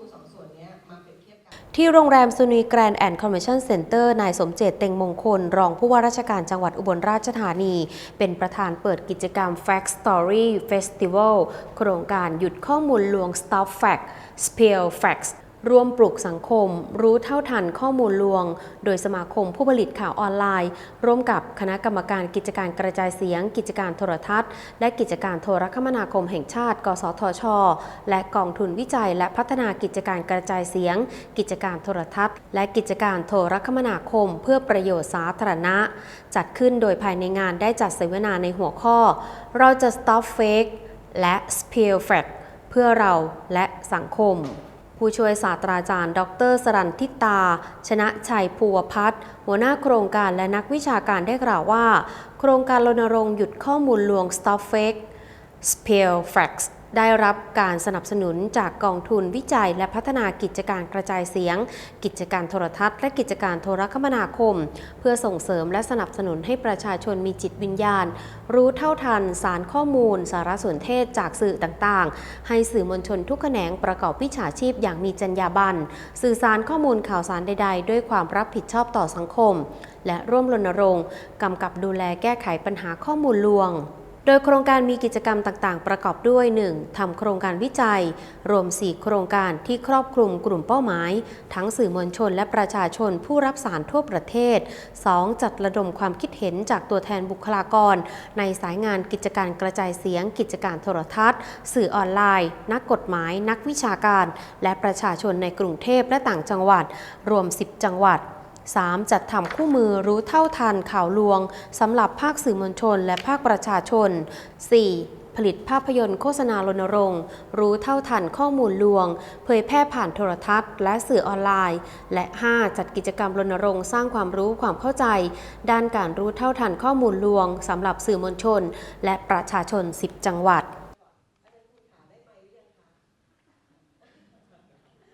มูสองส่วนนี้มาเปรียบเทียบกัน ที่โรงแรมซุนีแกรนด์แอนด์คอนเวนชั่นเซ็นเตอร์นายสมเจตเต็งมงคล รองผู้ว่าราชการจังหวัดอุบลราชธานี เป็นประธานเปิดกิจกรรม Fact Story Festival โครงการหยุดข้อมูลลวง Stop Fact Spill Facts ร่วมปลุกสังคม รู้เท่าทันข้อมูลลวง โดยสมาคมผู้ผลิตข่าวออนไลน์ ร่วมกับคณะกรรมการกิจการกระจายเสียง กิจการโทรทัศน์ และกิจการโทรคมนาคมแห่งชาติ กสทช และกองทุนวิจัยและพัฒนากิจการกระจายเสียง กิจการโทรทัศน์ และกิจการโทรคมนาคม เพื่อประโยชน์สาธารณะ จัดขึ้นโดยภายในงานได้จัดเสวนาในหัวข้อ เราจะ stop fake และ spill fact เพื่อเราและสังคม ผู้ช่วยศาสตราจารย์ ดรสรันทิตา ชนะชัยภูวพัฒน์หัวหน้าโครงการและนักวิชาการได้กล่าวว่า โครงการรณรงค์หยุดข้อมูลลวง Stop Fake Spill Facts ได้รับการสนับสนุนจากกองทุนวิจัยและพัฒนากิจการกระจายเสียง กิจการโทรทัศน์ และกิจการโทรคมนาคม เพื่อส่งเสริมและสนับสนุนให้ประชาชนมีจิตวิญญาณ รู้เท่าทัน สารข้อมูล สารสนเทศจากสื่อต่างๆ ให้สื่อมวลชนทุกแขนงประกอบวิชาชีพอย่างมีจรรยาบรรณสื่อสารข้อมูลข่าวสารใด ๆ ด้วยความรับผิดชอบต่อสังคม และร่วมรณรงค์กำกับดูแลแก้ไขปัญหาข้อมูลลวง โดยโครงการมีกิจกรรมต่างๆ ประกอบด้วย 1. ทำโครงการวิจัย รวม 4 โครงการที่ครอบคลุมกลุ่มเป้าหมาย ทั้งสื่อมวลชนและประชาชนผู้รับสารทั่วประเทศ 2. จัดระดมความคิดเห็นจากตัวแทนบุคลากร ในสายงานกิจการกระจายเสียง กิจการโทรทัศน์ สื่อออนไลน์ นักกฎหมาย นักวิชาการ และประชาชนในกรุงเทพและต่างจังหวัด รวม 10 จังหวัด 3. จัดทำคู่มือรู้เท่าทันข่าวลวงสำหรับภาคสื่อมวลชน และภาคประชาชน 4. ผลิตภาพยนตร์โฆษณารณรงค์ รู้เท่าทันข้อมูลลวง เผยแพร่ผ่านโทรทัศน์ และสื่อออนไลน์ และ 5. จัดกิจกรรมรณรงค์สร้างความรู้ความเข้าใจ ด้านการรู้เท่าทันข้อมูลลวงสำหรับสื่อมวลชน และประชาชน 10 จังหวัด